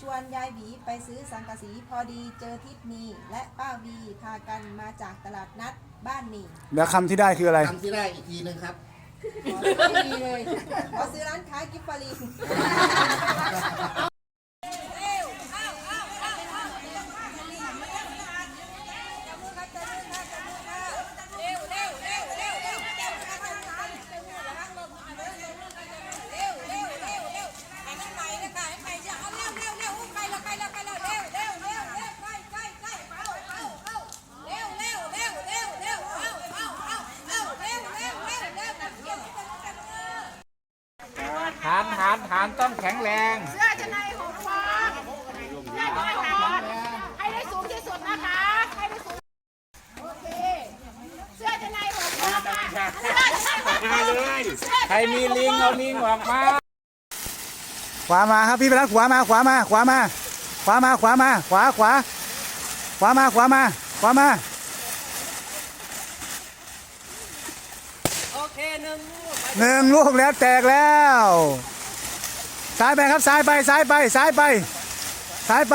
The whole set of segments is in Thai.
ชวนยายหวีไปซื้อสังกะสีพอดีเจอทิศนีและป้าวีพากันมาจากตลาดนัดบ้านนี่แล้วคำที่ได้คืออะไรทำที่ได้อีกทีหนึงครับไม่ดีเลยขอซื้อร้านค้ากิฟฟารีน ฐานฐานฐานต้องแข็งแรงเสื้อชั้นในหกฟองเสื้อมาตรฐานให้ได้สูงที่สุดนะคะ ให้ได้สูง โอเค เสื้อชั้นในหกฟองค่ะเสื้อชั้นในหกฟมาองเลยใครมีลิงเอาลิงออกมาขวามาครับพี่ไปรักขวามาขวามาขวามาขวามาขวามาขวาขวาขวามาขวามาขวามาโอเคหนึ่ง หนึ่งลูกแล้วแตกแล้วซ้ายไปครับซ้ายไปซ้ายไปซ้ายไปซ้ายไป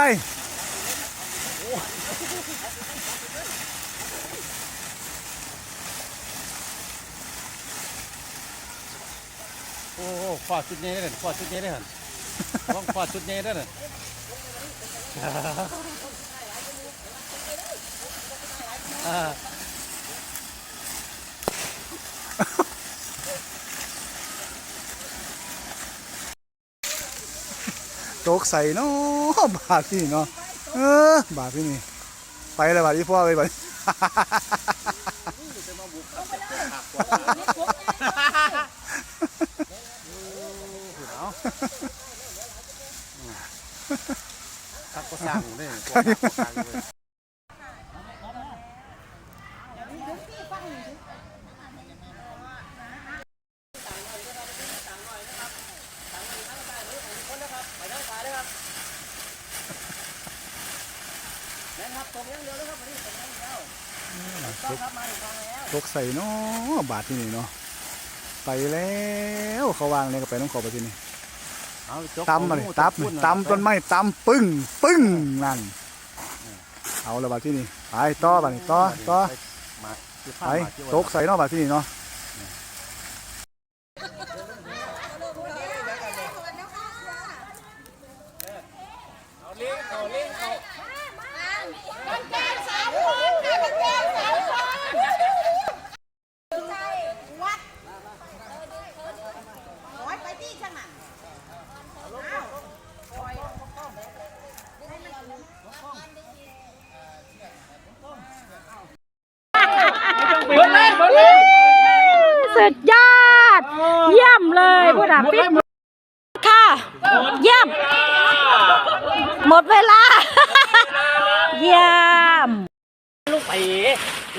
โอ้โหฟอดชุดนี้ได้เหรอฟอดชุดนี้ได้เหรอต้องฟอดชุดนี้ได้เหรออ่า ตกใส่เนาะบาทที่เนาะเออบาทที่นี่ไปเลยบาทที่พ่อไปบาททักก็สั่งเลยพวกทักก็สั่งเลย ตกใส่เนาะบาทที่นี่เนาะไปแล้วเขาวางเลยก็ไปน้องขอไปที่นี่เอาจกตำมาเลยเอาตับพุ่ตำต้นไม้ตำปึ้งปึ้งนั่นเอาละบาทที่นี่ไปต่อบาทนี่ต่อต่อมาที่ไปผ้ามาที่ตกใส่เนาะบาทที่นี่เนาะ เอาลิงเอาลิงเอา กันแก้มสามคนค่ะกันแก้มสามคนวัดโอ้ยไปที่ข้างหลัง เบิร์เลยเบิร์เลย สุดยอด เยี่ยมเลยผู้ดับฟิตค่ะ เยี่ยม หมดเวลา เยี่ยม ลูกไป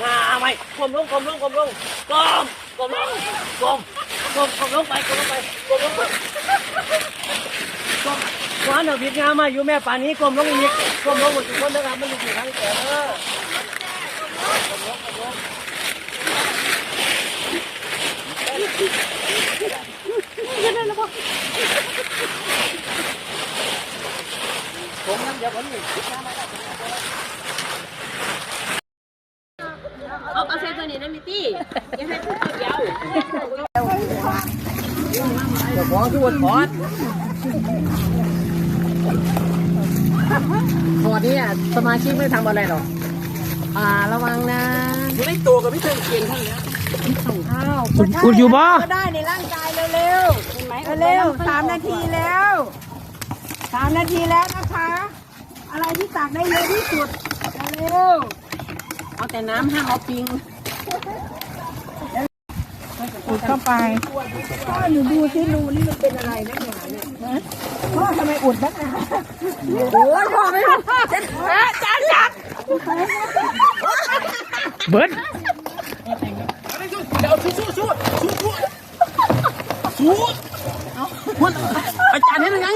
งาไหมกลมลงกลมลงกลมลงกลมกลมลงกลมกลมกลมลงไปกลมลงไปกลมลงไปกลมขวานเอาผิดงามาอยู่แม่ป่านนี้กลมลงอีกกลมลงหมดทุกคนนะครับไม่อยู่ที่ทางแต่ เออเอาเอาเซตัวนี้นะมิตี้อย่าให้พูดเดียวเจ้าของทุกคนพอดพอนี้สมาชิกไม่ทำอะไรหรอกอ่าระวังนะอยู่ในตัวกับพี่เชิงเกียงท่านนี้คุณอยู่บ่ก็ได้ในร่างกายเร็วๆเร็วๆสามนาทีแล้วสามนาทีแล้วนะคะ อะไรที่ตักได้เยอะที่สุดเร็วเอาแต่น้ำห้ามเอาปิงอุดเข้าไปพ่อหนูดูสิรูนี่มันเป็นอะไรนักหนาเนี่ยฮะพ่อทำไมอุดนักหนาโอ้ยพ่อไม่รู้จานจักเบิร์ดอาจารย์เห็นหรือยัง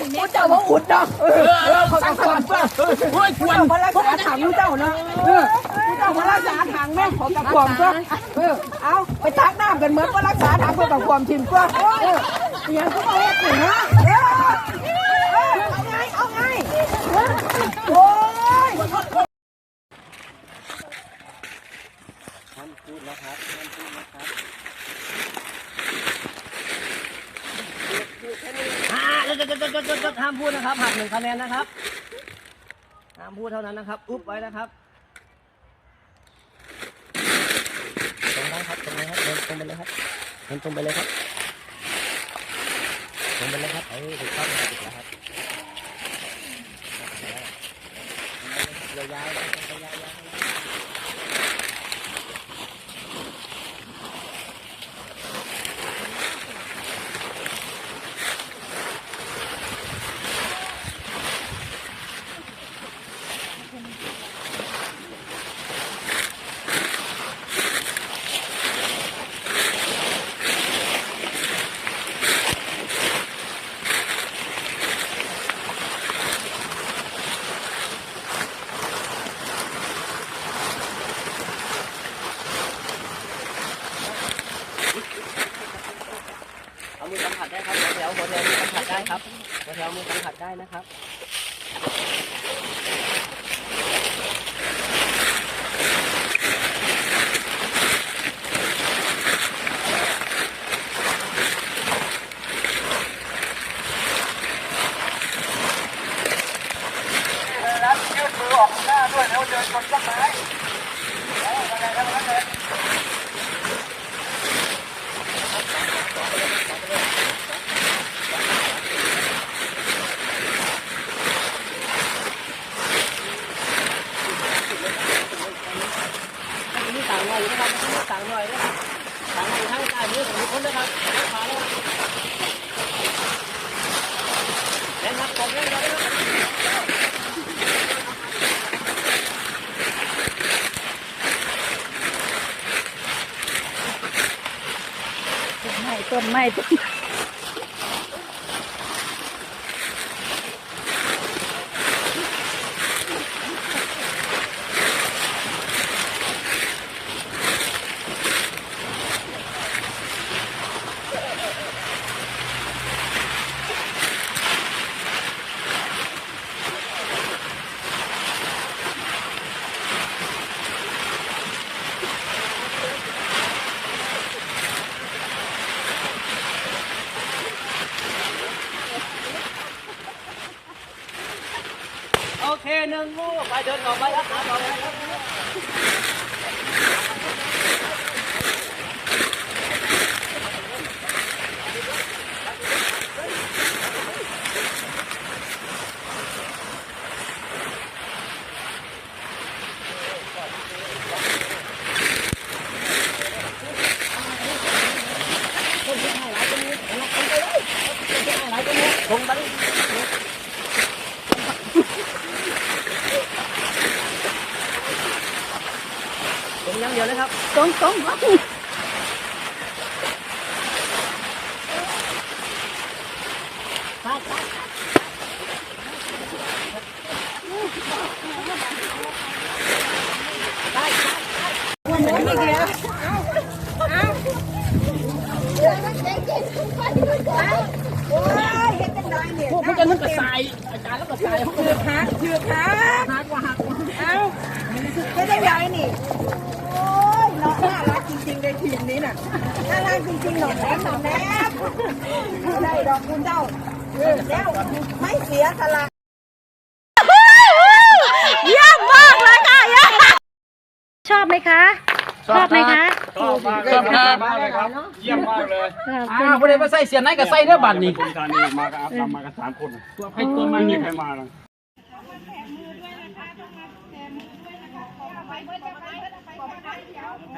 คนมันเนี่ยเจ้าบ่อุดเนาะเออเออเขาจะความเพื่อเฮ้ยควรมารักษาถังเจ้าเนาะเออเจ้ามารักษาถังแม่ของกับความเพื่อเออเอาไปตักน้ำกันเหมือนว่ารักษาถังเพื่อกับความทิมเพื่อเอออย่างก็มาเฮ็ดหนึ่งนะเออเออเอาไงเอาไงโอ้ย อ่าหยุ ดหยุดจดจดห้ามพูดนะครับหักหนึ่งคะแนนนะครับห้ามพูดเท่านั้นนะครับ อุ๊บไว้นะครับตรงได้ครับตรงเลยครับเดินตรงไปเลยครับเดินตรงไปเลยครับตรงไปเลยครับเออถูกต้องครับถูกแล้วครับเลยยาวเลยตรงไปยาว เอามือสัมผัสได้ครับหัวแถวหัวแถวมือสัมผัสได้ครับหัวแถวมือสัมผัสได้นะครับ มีต่างหน่อยอยู่นะครับมีต่างหน่อยนะครับต่างหน่อยทั้งใต้มือของทุกคนนะครับขวาแล้วแน่นครับกดแน่นเลยนะครับ ไม่ต้นไม้ต้น โอเคหนึ่งลูกไปเดินออกไปครับต่อไปครับ ตรงอยัง เดียวเลยครับตรงตรงพวกมันจะมันกระสายอาจารย์แล้วกระสายเขาเชือกหักเชือกหักหักว่าหักเอ้าไม่ได้ยายนี่ น่ารักจริงๆเลยทีมนี้น่ะน่ารักจริงๆหนอนแนมหนอนแนมใช่ดอกคุณเจ้าเออแล้วไม่เสียสละเยี่ยมมากเลยค่ะยชอบไหมคะชอบไหมคะชอบมากเลยครับเยี่ยมมากเลยอบคุณไม่ได้มาใส่เสียไหนกับใส่เนื้อบัตรนี่คนทานีมากับอามากับสามคนตัวใครตัวมันมีใครมาเลย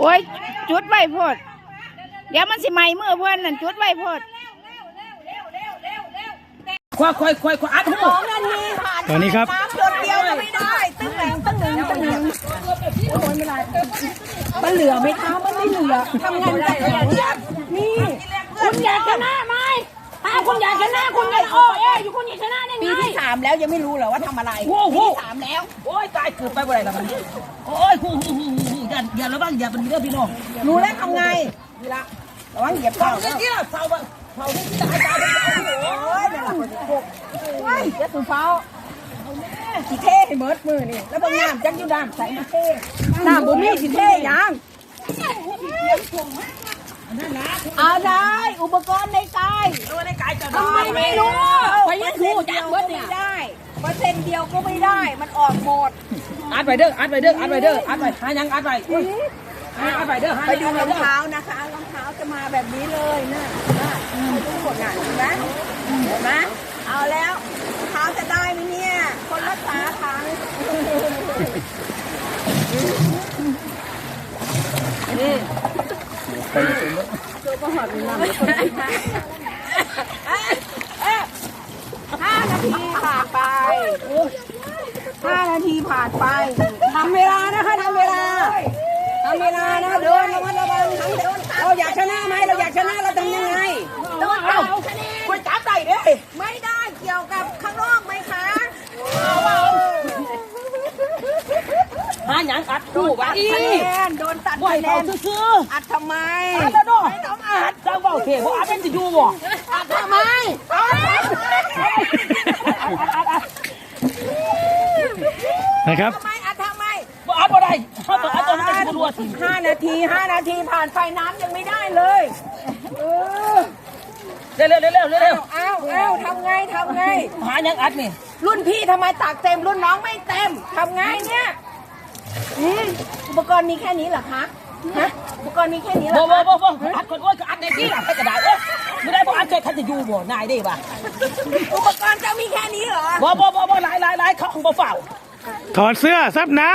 โอ้ยจุดไว้พดเดี๋ยวมันสิไหม้มือเพื่อนนั่นจุดไว้พดควายควายควายควายอัดหูตอนนี้ครับหยดเดียวก็ไม่ได้ตึ้งแหลงตึ้งหลงตึ้งหลงโอ้ยไม่ได้มันเหลือไหมคะมันไม่เหลือทำงานได้อย่างนี้นี่คุณอยากชนะไหมถ้าคุณอยากชนะคุณก็โอ้เอ้ยอยู่คุณอยากชนะได้ไงปีที่สามแล้วยังไม่รู้เหรอว่าทำอะไรโอ้โหปีที่สามแล้วโอ้ยตายเกือบไปบ่ได้แล้วมันโอ้ยฮู้ฮู้ฮู้ฮู้อย่าอย่าระวังอย่าเป็นเรื่องพี่น้องรู้แล้วทำไงนี่ละระวังเหยียบเฝ้าเท้าเนี่ยแล้วที่ละเฝ้าบ่เฝ้าที่ตายตายโอ้โอ้ยนี่ละพวกโอ้ยเจะสุเฝ้าสิเท่ให้เมิดมือนี่แล้วบางน้ำจักอยู่น้ำใส่มาเท่น้ำบุมีสิเท่ยังเอาได้ อุปกรณ์ในกายตัวในกายจะทำไมไม่รู้ไปยังถูกจังเบิดเนี่ยได้เปอร์เซ็นต์เดียวก็ไม่ได้ มันออกหมดอัดไปเด้ออัดไปเด้ออัดไปเด้ออัดไปหายังอัดไปอุ้ยอัดไปเด้อหาไปยังดูอัดรไปองเด้อเท้านะคะรองเท้าจะมาแบบนี้เลยน่ะน่ะไปดูผลงานเห็นไหมเห็นไหมเอาแล้วรองเท้าจะได้ไหมเนี่ย คนรักษาทา งห้านาทีผ่านไปห้านาทีผ่านไปทำเวลานะคะทำเวลาทำเวลานะเดินระมัดระวังทั้งเดินเราอยากชนะไหมเราอยากชนะเราทำยังไงต้องเอาคะแนนคุณจับได้เด้อไม่ได้เกี่ยวกับข้างนอก ไหมคะหายังอัดโดคู่นว่าตัดอีคะแนนโดนตัดบ่ให้คะแนเอานซื่ออัดทำไมๆอัดแล้วเนาะน้องอัดจังเว้าเทบ่อัดเป็นสิอยู่บ่อัดทำไมนะครับ ทำไมอัดทำไมบ่อัดบ่ได้เฮาต้องอัดตอนมันเป็นรัวสิห้านาทีห้านาทีผ่านไปน้ำยังไม่ได้เลยเออเร็วๆเร็วๆเร็วเอาเอาทำไงทำไง ๆหายังอัดนี่รุ่นพี่ทำไมตักเต็มรุ่นน้องไม่เต็มทำไงเนี่ย อืมอุปกรณ์มีแค่นี้เหรอคะฮะอุปกรณ์มีแค่นี้เหรบ่อบ่คะบ่บ่อัดคนโอ้ยก็อัดได้ที่ล่ะให้กระดาษเอ้ยไม่ได้บ่อัดใจคันจะอยู่บ่นายได้บ่อุปกรณ์จะมีแค่นี้เหรอบ่บ่บ่บ่หลายหลายหลายเขาคงบ่เฝ้าถอดเสื้อซับน้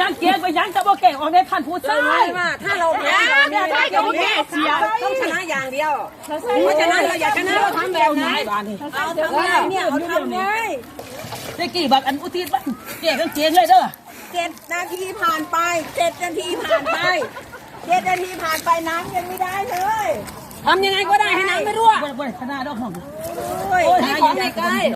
จังเกียงไปยังจะบ่เก่งออกในพันผู้ชาใช่ยว่าถ้าเราแพ้เราเนี่ยต้องชนะอย่างเดียวเพราะฉะนั้นเราอยากชนะเราทำแบบไหนบ้านนี่เอาทำไงเนี่ยเอาทำไงตะกี้บักอันอุทิศบ้านเก่งทั้งเจียงเลยเด้อ เจ็ดนาทีผ่านไปเจ็ดนาทีผ่านไปเจ็ดนาทีผ่านไปน้ำยังไม่ได้เลยทำยังไงก็ได้ให้น้ำไม่รั่วบ่บ่ชนะดอกห้องโอ้ยโอ้ยหายังไง